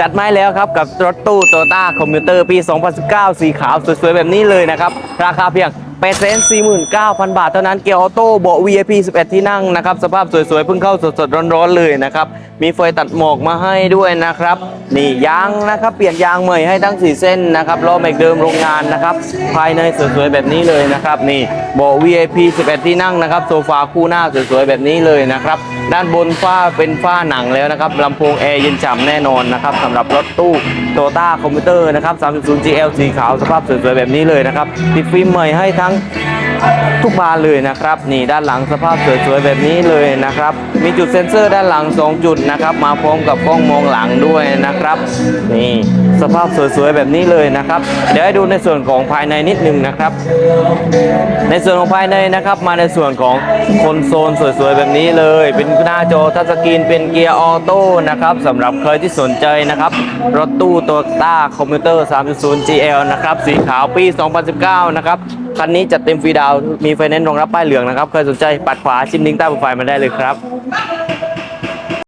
จัดไม้แล้วครับกับรถตู้โตต้าคอมพิวเตอร์ปี 2019 สีขาวสวยๆแบบนี้เลยนะครับ ราคาเพียง 8 4 9 0 0 0 บาทเท่านั้นเกียร์ออโต้เบาะ VIP 11 ที่นั่งนะครับ สภาพสวยๆ เพิ่งเข้าสดๆ ร้อนๆ เลยนะครับ มีไฟตัดหมอกมาให้ด้วยนะครับ นี่ยางนะครับ เปลี่ยนยางใหม่ให้ทั้ง 4 เส้นนะครับล้อแม็กเดิมโรงงานนะครับ ภายในสวยๆ แบบนี้เลยนะครับ นี่เบาะ VIP 11 ที่นั่งนะครับ โซฟาคู่หน้าสวยๆ แบบนี้เลยนะครับ ด้านบนฝ้าเป็นฝ้าหนังแล้วนะครับลำโพงแอร์เย็นฉ่ำแน่นอนนะครับสำหรับรถตู้โตต้าคอมพิวเตอร์นะครับ 30 GL สีขาวสภาพสวยๆ แบบนี้เลยนะครับติดฟิล์มใหม่ให้ทั้งทุกบานเลยนะครับ นี่ด้านหลังสภาพสวยๆแบบนี้เลยนะครับ มีจุดเซ็นเซอร์ด้านหลัง 2 จุดนะครับ มาพร้อมกับกล้องมองหลังด้วยนะครับ นี่ สภาพสวยๆแบบนี้เลยนะครับ เดี๋ยวให้ดูในส่วนของภายในนิดนึงนะครับ ในส่วนของภายในนะครับ มาในส่วนของคอนโซลสวยๆแบบนี้เลย เป็นหน้าจอทัชสกรีนเป็นเกียร์ออโต้นะครับสำหรับใครที่สนใจนะครับ รถตู้โตต้าคอมพิวเตอร์ 3.0 GL นะครับ สีขาวปี 2019 นะครับคันนี้จัดเต็มฟรีดาว มีไฟแนนซ์รองรับป้ายเหลืองนะครับ ใครสนใจปัดขวาชิมลิงก์ใต้โปรไฟล์มาได้เลยครับ